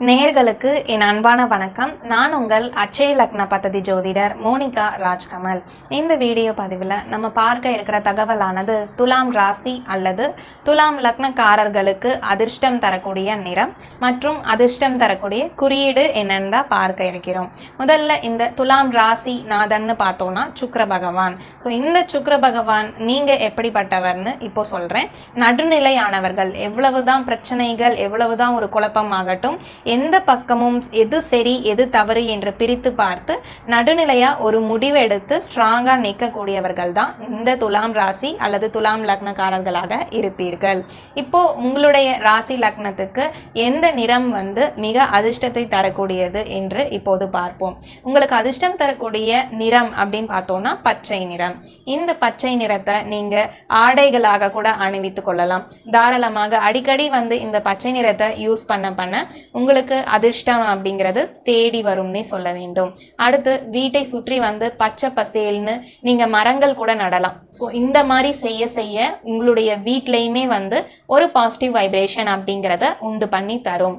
நேர்களுக்கு என் அன்பான வணக்கம். நான் உங்கள் அச்சய லக்ன பத்ததி ஜோதிடர் மோனிகா ராஜ்கமல். இந்த வீடியோ பதிவில் நம்ம பார்க்க இருக்கிற தகவலானது துலாம் ராசி அல்லது துலாம் லக்னக்காரர்களுக்கு அதிர்ஷ்டம் தரக்கூடிய நிறம் மற்றும் அதிர்ஷ்டம் தரக்கூடிய குறியீடு என்னன்னு தான் பார்க்க இருக்கிறோம். முதல்ல இந்த துலாம் ராசி நாதன்னு பார்த்தோம்னா சுக்கர பகவான். ஸோ இந்த சுக்கர பகவான் நீங்கள் எப்படிப்பட்டவர்னு இப்போ சொல்கிறேன் நடுநிலையானவர்கள். எவ்வளவுதான் பிரச்சனைகள் எவ்வளவுதான் ஒரு குழப்பமாகட்டும் எந்த பக்கமும் எது சரி எது தவறு என்று பிரித்து பார்த்து நடுநிலையாக ஒரு முடிவெடுத்து ஸ்ட்ராங்காக நிற்கக்கூடியவர்கள் தான் இந்த துலாம் ராசி அல்லது துலாம் லக்னக்காரர்களாக இருப்பீர்கள். இப்போ உங்களுடைய ராசி லக்னத்துக்கு எந்த நிறம் வந்து மிக அதிர்ஷ்டத்தை தரக்கூடியது என்று இப்போது பார்ப்போம். உங்களுக்கு அதிர்ஷ்டம் தரக்கூடிய நிறம் அப்படின்னு பார்த்தோம்னா பச்சை நிறம். இந்த பச்சை நிறத்தை நீங்கள் ஆடைகளாக கூட அணிவித்துக் கொள்ளலாம். தாராளமாக அடிக்கடி வந்து இந்த பச்சை நிறத்தை யூஸ் பண்ண பண்ண உங்களுக்கு அதிர்ஷ்டம் அப்படிங்கிறது தேடி வரும்னே சொல்ல வேண்டும். அடுத்து வீட்டை சுற்றி வந்து பச்சை பசேல்னு நீங்க மரங்கள் கூட நடலாம். ஸோ இந்த மாதிரி செய்ய செய்ய உங்களுடைய வீட்லேயுமே வந்து ஒரு பாசிட்டிவ் வைப்ரேஷன் அப்படிங்கிறத உண்டு பண்ணி தரும்.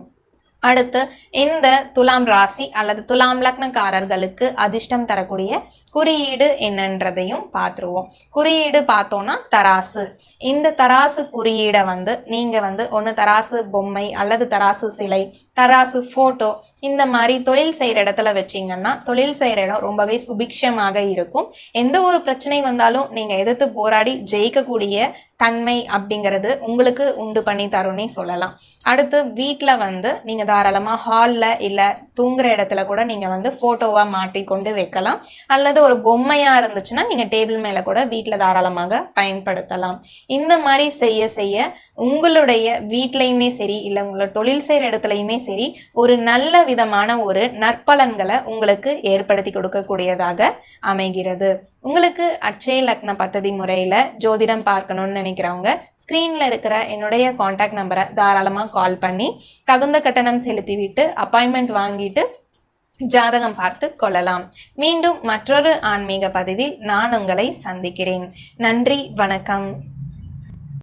அடுத்து இந்த துலாம் ராசி அல்லது துலாம் லக்னக்காரர்களுக்கு அதிர்ஷ்டம் தரக்கூடிய குறியீடு என்னன்றதையும் பார்த்துருவோம். குறியீடு பார்த்தோம்னா தராசு. இந்த தராசு குறியீடை வந்து நீங்கள் வந்து ஒன்று தராசு பொம்மை அல்லது தராசு சிலை தராசு ஃபோட்டோ இந்த மாதிரி தொழில் செய்கிற இடத்துல வச்சீங்கன்னா தொழில் செய்கிற இடம் ரொம்பவே சுபிக்ஷமாக இருக்கும். எந்த ஒரு பிரச்சனை வந்தாலும் நீங்கள் எதிர்த்து போராடி ஜெயிக்கக்கூடிய தன்மை அப்படிங்கிறது உங்களுக்கு உண்டு பண்ணி தரும்னே சொல்லலாம். அடுத்து வீட்டில் வந்து நீங்கள் தாராளமாக ஹாலில் இல்லை தூங்குற இடத்துல கூட நீங்கள் வந்து ஃபோட்டோவாக மாட்டி கொண்டு வைக்கலாம். அல்லது ஒரு பொம்மையாக இருந்துச்சுன்னா நீங்கள் டேபிள் மேலே கூட வீட்டில் தாராளமாக பயன்படுத்தலாம். இந்த மாதிரி செய்ய செய்ய உங்களுடைய வீட்லேயுமே சரி இல்லை உங்களோட தொழில் செய்கிற இடத்துலையுமே சரி ஒரு நல்ல விதமான ஒரு நற்பலன்களை உங்களுக்கு ஏற்படுத்தி கொடுக்கக்கூடியதாக அமைகிறது. உங்களுக்கு அட்சய லக்ன பத்ததி முறையில் ஜோதிடம் பார்க்கணும்னு பண்ணிக்கிறவங்க ஸ்க்ரீனில் இருக்கிற என்னுடைய காண்டாக்ட் நம்பரை தாராளமாக கால் பண்ணி தகுந்த கட்டணம் செலுத்திவிட்டு அப்பாயின்மெண்ட் வாங்கிட்டு ஜாதகம் பார்த்து கொள்ளலாம். மீண்டும் மற்றொரு ஆன்மீக பதிவில் நான் உங்களை சந்திக்கிறேன். நன்றி வணக்கம்.